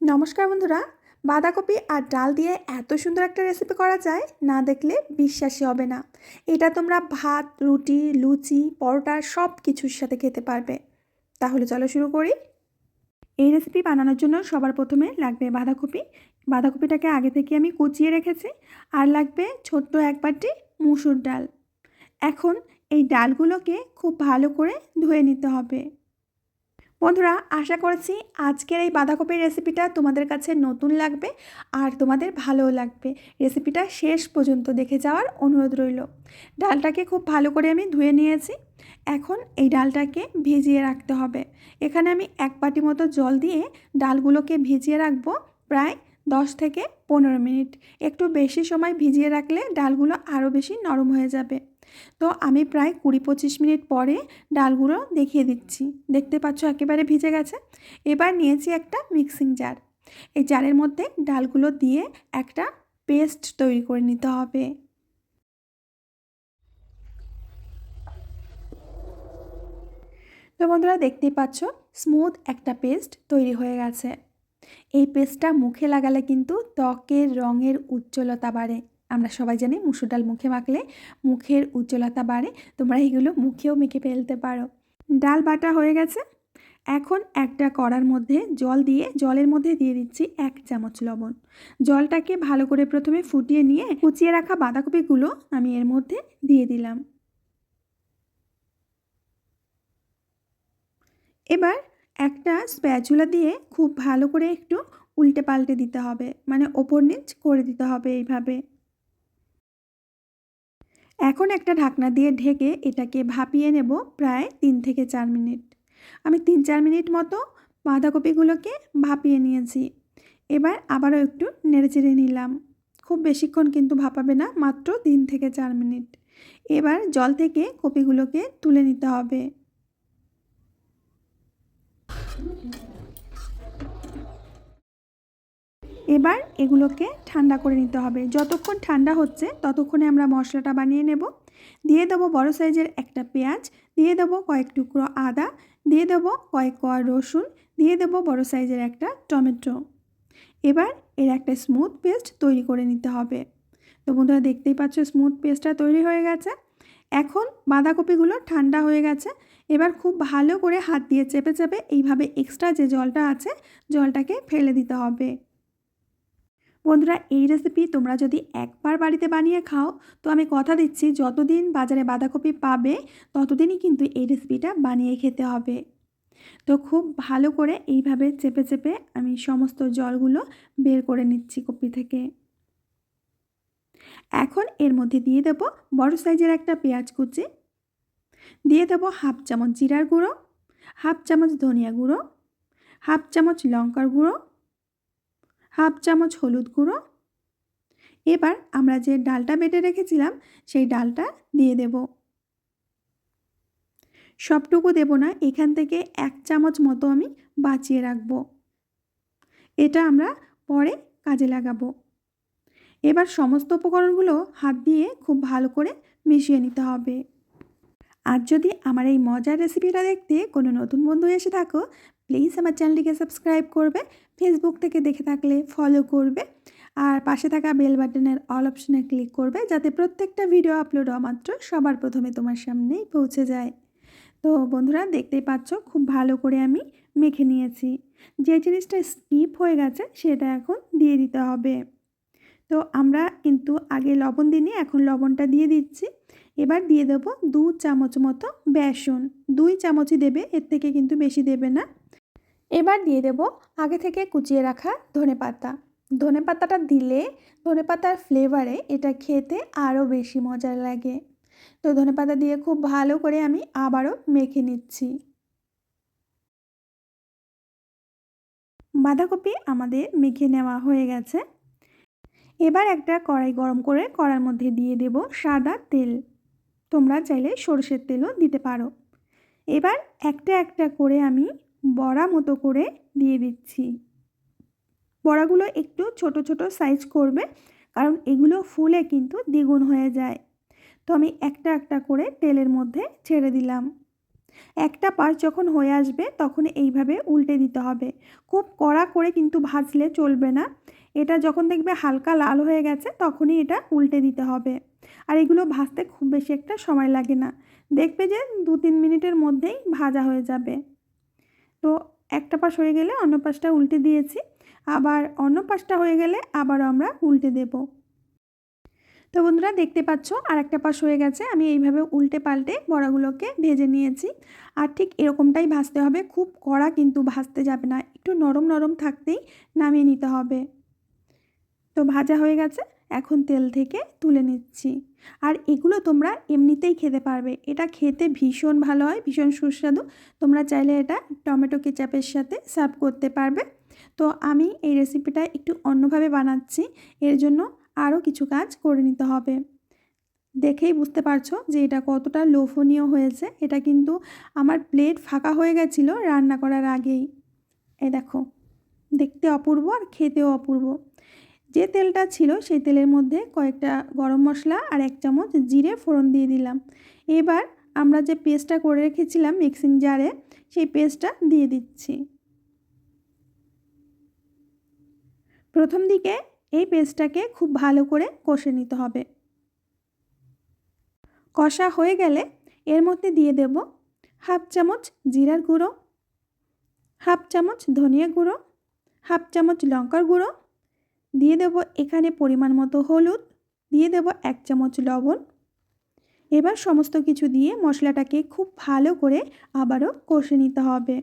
নমস্কার বন্ধুরা। বাঁধাকপি আর ডাল দিয়ে এত সুন্দর একটা রেসিপি করা যায়, না দেখলে বিশ্বাসই হবে না। এটা তোমরা ভাত, রুটি, লুচি, পরোটা সব কিছুর সাথে খেতে পারবে। তাহলে চলো শুরু করি। এই রেসিপি বানানোর জন্য সবার প্রথমে লাগবে বাঁধাকপি। বাঁধাকপিটাকে আগে থেকে আমি কুচিয়ে রেখেছি, আর লাগবে ছোট্ট এক বাটি মুসুর ডাল। এখন এই ডালগুলোকে খুব ভালো করে ধুয়ে নিতে হবে। বন্ধুরা, আশা করছি আজকের এই বাঁধাকপির রেসিপিটা তোমাদের কাছে নতুন লাগবে আর তোমাদের ভালোও লাগবে। রেসিপিটা শেষ পর্যন্ত দেখে যাওয়ার অনুরোধ রইল। ডালটাকে খুব ভালো করে আমি ধুয়ে নিয়েছি। এখন এই ডালটাকে ভিজিয়ে রাখতে হবে। এখানে আমি এক বাটি মতো জল দিয়ে ডালগুলোকে ভিজিয়ে রাখব প্রায় দশ থেকে পনেরো মিনিট। একটু বেশি সময় ভিজিয়ে রাখলে ডালগুলো আরও বেশি নরম হয়ে যাবে। তো আমি প্রায় কুড়ি পঁচিশ মিনিট পরে ডালগুলো দেখিয়ে দিচ্ছি। দেখতে পাচ্ছ একেবারে ভিজে গেছে। এবার নিয়েছি একটা মিক্সিং জার। এই জারের মধ্যে ডালগুলো দিয়ে একটা পেস্ট তৈরি করে নিতে হবে। তো বন্ধুরা দেখতেই পাচ্ছ, স্মুথ একটা পেস্ট তৈরি হয়ে গেছে। এই পেস্টটা মুখে লাগালে কিন্তু ত্বকের রঙের উজ্জ্বলতা বাড়ে। আমরা সবাই জানি মুসুর ডাল মুখে মাখলে মুখের উজ্জ্বলতা বাড়ে, তোমরা এগুলো মুখেও মেখে ফেলতে পারো। ডাল বাটা হয়ে গেছে। এখন একটা কড়ার মধ্যে জল দিয়ে, জলের মধ্যে দিয়ে দিচ্ছি এক চামচ লবণ। জলটাকে ভালো করে প্রথমে ফুটিয়ে নিয়ে কুচিয়ে রাখা বাঁধাকপিগুলো আমি এর মধ্যে দিয়ে দিলাম। এবার একটা স্প্যাচুলা দিয়ে খুব ভালো করে একটু উল্টে পাল্টে দিতে হবে মানে ওপর নিচ করে দিতে হবে এইভাবে। এখন একটা ঢাকনা দিয়ে ঢেকে এটাকে ভাপিয়ে নেব প্রায় তিন থেকে চার মিনিট। আমি তিন চার মিনিট মতো বাঁধাকপিগুলোকে ভাপিয়ে নিয়েছি। এবার আবারও একটু নেড়েচেড়ে নিলাম। খুব বেশিক্ষণ কিন্তু ভাপাবে না, মাত্র তিন থেকে চার মিনিট। এবার জল থেকে কপিগুলোকে তুলে নিতে হবে। এবার এগুলোকে ঠান্ডা করে নিতে হবে। যতক্ষণ ঠান্ডা হচ্ছে, ততক্ষণে আমরা মশলাটা বানিয়ে নেব। দিয়ে দেবো বড় সাইজের একটা পেঁয়াজ, দিয়ে দেবো কয়েক টুকরো আদা, দিয়ে দেবো কয়েক কোয়া রসুন, দিয়ে দেবো বড় সাইজের একটা টমেটো। এবার এর একটা স্মুথ পেস্ট তৈরি করে নিতে হবে। তো বন্ধুরা, দেখতেই পাচ্ছ স্মুথ পেস্টটা তৈরি হয়ে গেছে। এখন বাঁধাকপিগুলো ঠান্ডা হয়ে গেছে। এবার খুব ভালো করে হাত দিয়ে চেপে চেপে এইভাবে এক্সট্রা যে জলটা আছে, জলটাকে ফেলে দিতে হবে। বন্ধুরা, এই রেসিপি তোমরা যদি একবার বাড়িতে বানিয়ে খাও, তো আমি কথা দিচ্ছি, যতদিন বাজারে বাঁধাকপি পাবে, ততদিনই কিন্তু এই রেসিপিটা বানিয়ে খেতে হবে। তো খুব ভালো করে এইভাবে চেপে চেপে আমি সমস্ত জলগুলো বের করে নিচ্ছি কপি থেকে। এখন এর মধ্যে দিয়ে দেব বড় সাইজের একটা পেঁয়াজ কুচি, দিয়ে দেব হাফ চামচ জিরার গুঁড়ো, হাফ চামচ ধনিয়া গুঁড়ো, হাফ চামচ লঙ্কার গুঁড়ো হাফ চামচ হলুদ গুঁড়ো। এবার আমরা যে ডালটা বেটে রেখেছিলাম, সেই ডালটা দিয়ে দেব। সবটুকু দেব না, এখান থেকে এক চামচ মতো আমি বাঁচিয়ে রাখব। এটা আমরা পরে কাজে লাগাবো। এবার সমস্ত উপকরণগুলো হাত দিয়ে খুব ভালো করে মিশিয়ে নিতে হবে। আর যদি আমার এই মজার রেসিপিটা দেখতে কোনো নতুন বন্ধু এসে থাকো প্লিজ আমার চ্যানেলটিকে সাবস্ক্রাইব করবে ফেসবুক থেকে দেখে থাকলে ফলো করবে, আর পাশে থাকা বেল বাটনের অল অপশনে ক্লিক করবে, যাতে প্রত্যেকটা ভিডিও আপলোড হওয়া মাত্র সবার প্রথমে তোমার সামনেই পৌঁছে যায়। তো বন্ধুরা, দেখতেই পাচ্ছ, খুব ভালো করে আমি মেখে নিয়েছি। যে জিনিসটা স্কিপ হয়ে গেছে, সেটা এখন দিয়ে দিতে হবে। তো আমরা কিন্তু আগে লবণ দিইনি এখন লবণটা দিয়ে দিচ্ছি। এবার দিয়ে দেবো দু চামচ মতো বেসন। দুই চামচই দেবে, এর থেকে কিন্তু বেশি দেবে না। এবার দিয়ে দেব আগে থেকে কুচিয়ে রাখা ধনে পাতা। ধনে পাতাটা দিলে ধনে পাতার ফ্লেভারে এটা খেতে আরও বেশি মজা লাগে। তো ধনে পাতা দিয়ে খুব ভালো করে আমি আবারও মেখে নিচ্ছি। বাঁধাকপি আমাদের মেখে নেওয়া হয়ে গেছে। এবার একটা কড়াই গরম করে কড়ার মধ্যে দিয়ে দেব সাদা তেল। তোমরা চাইলে সরষের তেলও দিতে পারো। এবার একটা একটা করে আমি বড়া মতো করে দিয়ে দিচ্ছি। বড়াগুলো একটু ছোট ছোট সাইজ করবে, কারণ এগুলো ফুলে কিন্তু দ্বিগুণ হয়ে যায়। তো আমি একটা একটা করে তেলের মধ্যে ছেড়ে দিলাম। একটা পাশ যখন হয়ে আসবে, তখন এইভাবে উল্টে দিতে হবে। খুব কড়া করে কিন্তু ভাজলে চলবে না। এটা যখন দেখবে হালকা লাল হয়ে গেছে, তখনই এটা উল্টে দিতে হবে। আর এগুলো ভাজতে খুব বেশি একটা সময় লাগে না। দেখবে যে দু তিন মিনিটের মধ্যেই ভাজা হয়ে যাবে। তো একটা পাশ হয়ে গেলে অন্য পাশটা উল্টে দিয়েছি। আবার অন্য পাশটা হয়ে গেলে আবারও আমরা উল্টে দেব। তো বন্ধুরা, দেখতে পাচ্ছ আর একটা পাশ হয়ে গেছে। আমি এইভাবে উল্টে পাল্টে বড়াগুলোকে ভেজে নিয়েছি। আর ঠিক এরকমটাই ভাজতে হবে। খুব কড়া কিন্তু ভাজতে যাবে না। একটু নরম নরম থাকতেই নামিয়ে নিতে হবে। তো ভাজা হয়ে গেছে, এখন তেল থেকে তুলে নিচ্ছি। আর এগুলো তোমরা এমনিতেই খেতে পারবে। এটা খেতে ভীষণ ভালো হয়, ভীষণ সুস্বাদু। তোমরা চাইলে এটা টমেটো কেচাপের সাথে সার্ভ করতে পারবে। তো আমি এই রেসিপিটা একটু অন্যভাবে বানাচ্ছি। এর জন্য আরও কিছু কাজ করে নিতে হবে। দেখেই বুঝতে পারছ যে এটা কতটা লোভনীয় হয়েছে। এটা কিন্তু আমার প্লেট ফাঁকা হয়ে গেছিল রান্না করার আগেই। এ দেখো, দেখতে অপূর্ব আর খেতেও অপূর্ব। যে তেলটা ছিল সেই তেলের মধ্যে কয়েকটা গরম মশলা আর এক চামচ জিরে ফোড়ন দিয়ে দিলাম। এবার আমরা যে পেস্টটা করে রেখেছিলাম মিক্সিং জারে, সেই পেস্টটা দিয়ে দিচ্ছি। প্রথম দিকে এই পেস্টটাকে খুব ভালো করে কষে নিতে হবে। কষা হয়ে গেলে এর মধ্যে দিয়ে দেব হাফ চামচ জিরার গুঁড়ো, হাফ চামচ ধনিয়া গুঁড়ো, হাফ চামচ লঙ্কার গুঁড়ো দিয়ে দেব এখানে পরিমাণ মতো হলুদ, দিয়ে দেব এক চামচ লবণ। এবার সমস্ত কিছু দিয়ে মশলাটাকে খুব ভালো করে আবারও কষে নিতে হবে।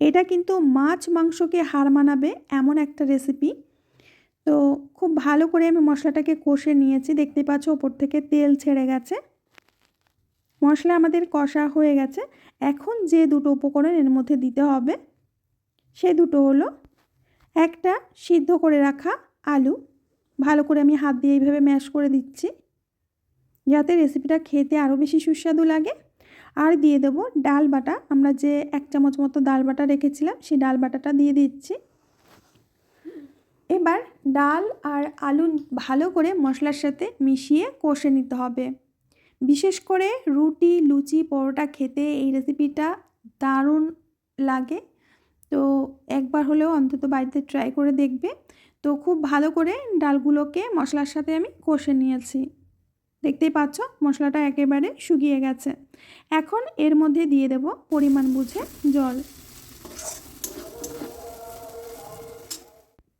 এটা কিন্তু মাছ মাংসকে হার মানাবে এমন একটা রেসিপি। তো খুব ভালো করে আমি মশলাটাকে কষে নিয়েছি, দেখতে পাচ্ছ ওপর থেকে তেল ছেড়ে গেছে। মশলা আমাদের কষা হয়ে গেছে। এখন যে দুটো উপকরণ এর মধ্যে দিতে হবে, সে দুটো হলো একটা সিদ্ধ করে রাখা আলু। ভালো করে আমি হাত দিয়ে এইভাবে ম্যাশ করে দিচ্ছি। যাতে রেসিপিটা খেতে আরও বেশি সুস্বাদু লাগে। আর দিয়ে দেবো ডাল বাটা। আমরা যে এক চামচ মতো ডাল বাটা রেখেছিলাম, সেই ডাল বাটাটা দিয়ে দিচ্ছি। এবার ডাল আর আলু ভালো করে মশলার সাথে মিশিয়ে কষে নিতে হবে। বিশেষ করে রুটি, লুচি, পরোটা খেতে এই রেসিপিটা দারুণ লাগে। তো একবার হলেও অন্তত বাড়িতে ট্রাই করে দেখবে। তো খুব ভালো করে ডালগুলোকে মশলার সাথে আমি কষে নিয়েছি। দেখতেই পাচ্ছ মশলাটা একেবারে শুকিয়ে গেছে। এখন এর মধ্যে দিয়ে দেব পরিমাণ বুঝে জল।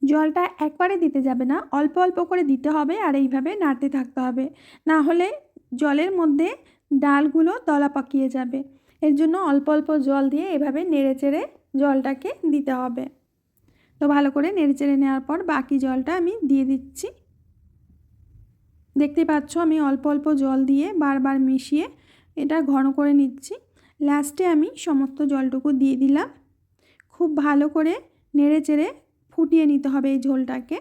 জলটা একবারে দিতে যাবে না, অল্প অল্প করে দিতে হবে আর এইভাবে নাড়তে থাকতে হবে। না হলে জলের মধ্যে ডালগুলো দলা পাকিয়ে যাবে। এর জন্য অল্প অল্প জল দিয়ে এভাবে নেড়ে চেড়ে জলটাকে দিতে হবে। তো ভালো করে নেড়ে চেড়ে নেওয়ার পর বাকি জলটা আমি দিয়ে দিচ্ছি। দেখতে পাচ্ছ আমি অল্প অল্প জল দিয়ে বারবার মিশিয়ে এটা ঘন করে নিচ্ছি। লাস্টে আমি সমস্ত জলটুকু দিয়ে দিলাম। খুব ভালো করে নেড়ে চেড়ে ফুটিয়ে নিতে হবে এই ঝোলটাকে।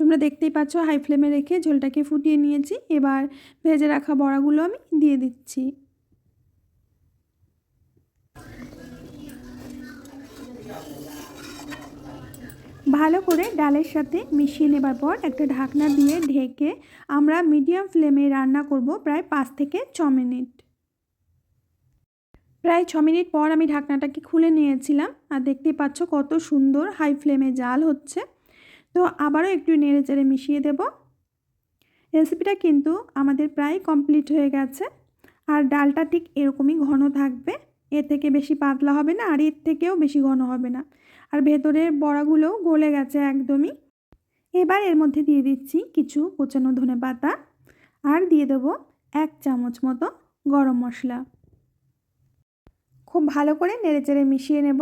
তোমরা দেখতেই পাচ্ছ হাই ফ্লেমে রেখে ঝোলটাকে ফুটিয়ে নিয়েছি। এবার ভেজে রাখা বড়াগুলো আমি দিয়ে দিচ্ছি। ভালো করে ডালের সাথে মিশিয়ে নেবার পর একটা ঢাকনা দিয়ে ঢেকে আমরা মিডিয়াম ফ্লেমে রান্না করব প্রায় পাঁচ থেকে ছ মিনিট। প্রায় ছ মিনিট পর আমি ঢাকনাটাকে খুলে নিয়েছিলাম আর দেখতে পাচ্ছ কত সুন্দর হাই ফ্লেমে জাল হচ্ছে। তো আবারও একটু নেড়ে চেড়ে মিশিয়ে দেব। রেসিপিটা কিন্তু আমাদের প্রায় কমপ্লিট হয়ে গেছে। আর ডালটা ঠিক এরকমই ঘন থাকবে। এর থেকে বেশি পাতলা হবে না, আর এর থেকেও বেশি ঘন হবে না। আর ভেতরের বড়াগুলোও গলে গেছে একদমই। এবার এর মধ্যে দিয়ে দিচ্ছি কিছু কোচানো ধনে পাতা আর দিয়ে দেবো এক চামচ মতো গরম মশলা। খুব ভালো করে নেড়েচেড়ে মিশিয়ে নেব।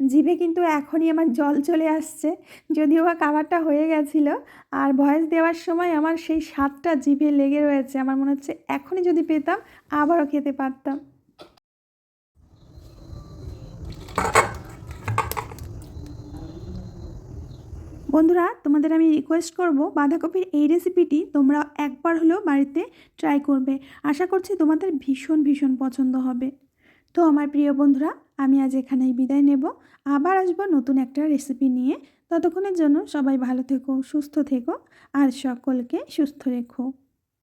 জিভে কিন্তু এখনই আমার জল চলে আসছে, যদিও বা খাবারটা হয়ে গেছিল, আর ভয়েস দেওয়ার সময় আমার সেই স্বাদটা জিভে লেগে রয়েছে। আমার মনে হচ্ছে এখনই যদি পেতাম আবারও খেতে পারতাম। বন্ধুরা, তোমাদের আমি রিকোয়েস্ট করব বাঁধাকপির এই রেসিপিটি তোমরা একবার হলেও বাড়িতে ট্রাই করবে। আশা করছি তোমাদের ভীষণ ভীষণ পছন্দ হবে। তো আমার প্রিয় বন্ধুরা, আমি আজ এখানেই বিদায় নেব। আবার আসব নতুন একটা রেসিপি নিয়ে। ততক্ষণের জন্য সবাই ভালো থেকো, সুস্থ থেকো, আর সকলকে সুস্থ রেখো।